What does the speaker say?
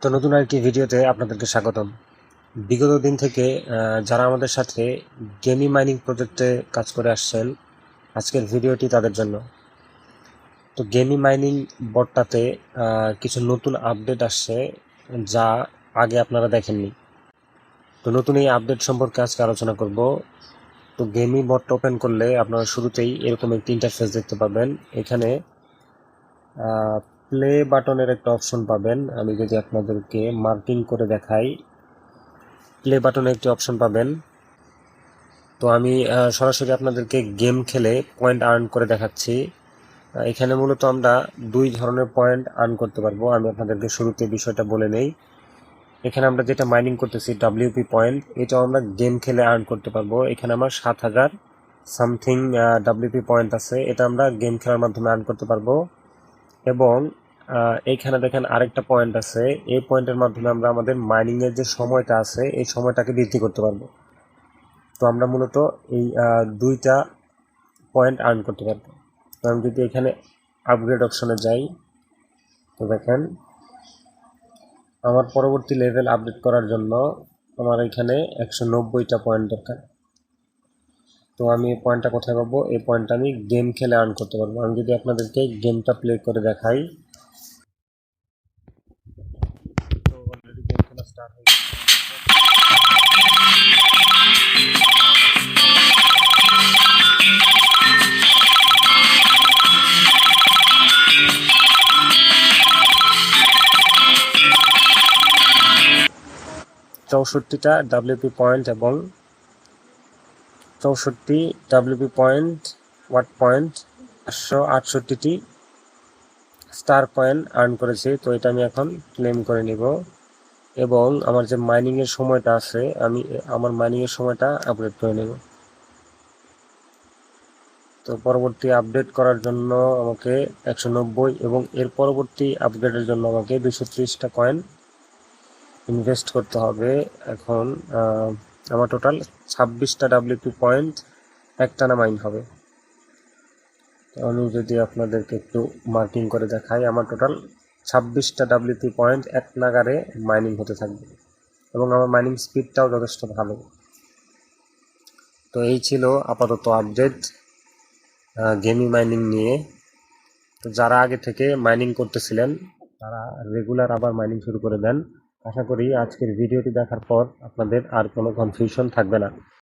তো নতুন আরেকটি ভিডিওতে আপনাদেরকে স্বাগতম। বিগত দিন থেকে যারা আমাদের সাথে গেমি মাইনিং প্রজেক্টে কাজ করে আসছেন, আজকের ভিডিওটি তাদের জন্য। তো গেমি মাইনিং বটটাতে কিছু নতুন আপডেট আসছে যা আগে আপনারা দেখেননি। তো নতুন এই আপডেট সম্পর্কে আজকে আলোচনা করব। তো গেমি বটটা ওপেন করলে আপনারা শুরুতেই এরকম একটি ইন্টারফেস দেখতে পাবেন। এখানে প্লে বাটনের একটা অপশন পাবেন। আমি যদি আপনাদেরকে মার্কিং করে দেখাই প্লে বাটনে একটি অপশন পাবেন। তো আমি সরাসরি আপনাদেরকে গেম খেলে পয়েন্ট আর্ন করে দেখাচ্ছি। এখানে মূলত আমরা দুই ধরনের পয়েন্ট আর্ন করতে পারব। আমি আপনাদেরকে শুরুতে বিষয়টা বলে নেই। এখানে আমরা যেটা মাইনিং করতেছি ডাব্লিউপি পয়েন্ট এটাও আমরা গেম খেলে আর্ন করতে পারব। এখানে আমার সাত হাজার সামথিং ডাব্লিউপি পয়েন্ট আছে। এটা আমরা গেম খেলার মাধ্যমে আর্ন করতে পারব। এবং এইখানে দেখেন আরেকটা পয়েন্ট আছে। এই পয়েন্টের মাধ্যমে আমরা আমাদের মাইনিং এর যে সময়টা আছে, এই সময়টাকে বৃদ্ধি করতে পারব। তো আমরা মূলত এই দুইটা পয়েন্ট আর্ন করতে পারব। তো আমি যদি এখানে আপগ্রেড অপশনে যাই, তো দেখেন, আমার পরবর্তী লেভেল আপডেট করার জন্য আমার এখানে একশো নব্বইটা পয়েন্ট দরকার। তো আমি এই পয়েন্টটা কোথায় পাবো? এই পয়েন্টটা আমি গেম খেলে আর্ন করতে পারব। আমি যদি আপনাদেরকে গেমটা প্লে করে দেখাই তো অলরেডি গেম খেলা স্টার্ট হয়ে চৌষট্টিটা ডাব্লিউপি পয়েন্ট এবং চৌষট্টি ডাব্লিউপি পয়েন্ট ওয়াট পয়েন্ট পাঁচশো আটষট্টিটি স্টার পয়েন্ট আর্ন করেছি। তো এটা আমি এখন ক্লেম করে নিব। এবং আমার যে মাইনিংয়ের সময়টা আছে, আমি, আমার মাইনিংয়ের সময়টা আপডেট করে নেব। তো পরবর্তী আপডেট করার জন্য আমাকে একশো নব্বই এবং এর পরবর্তী আপডেটের জন্য আমাকে দুশো ত্রিশটা কয়েন ইনভেস্ট করতে হবে। এখন আমার টোটাল ছাব্বিশটা ডাব্লিউপি পয়েন্ট একটানা মাইন হবে। আমি যদি আপনাদেরকে একটু মার্কিং করে দেখাই, আমার টোটাল ছাব্বিশটা ডাব্লিউপি পয়েন্ট এক নাগারে মাইনিং হতে থাকবে। এবং আমার মাইনিং স্পিডটাও যথেষ্ট ভালো। তো এই ছিল আপাতত আপডেট গেমি মাইনিং নিয়ে। তো যারা আগে থেকে মাইনিং করতেছিলেন, তারা রেগুলার আবার মাইনিং শুরু করে দেন। আশা করি আজকের ভিডিওটি দেখার পর আপনাদের আর কোনো কনফিউশন থাকবে না।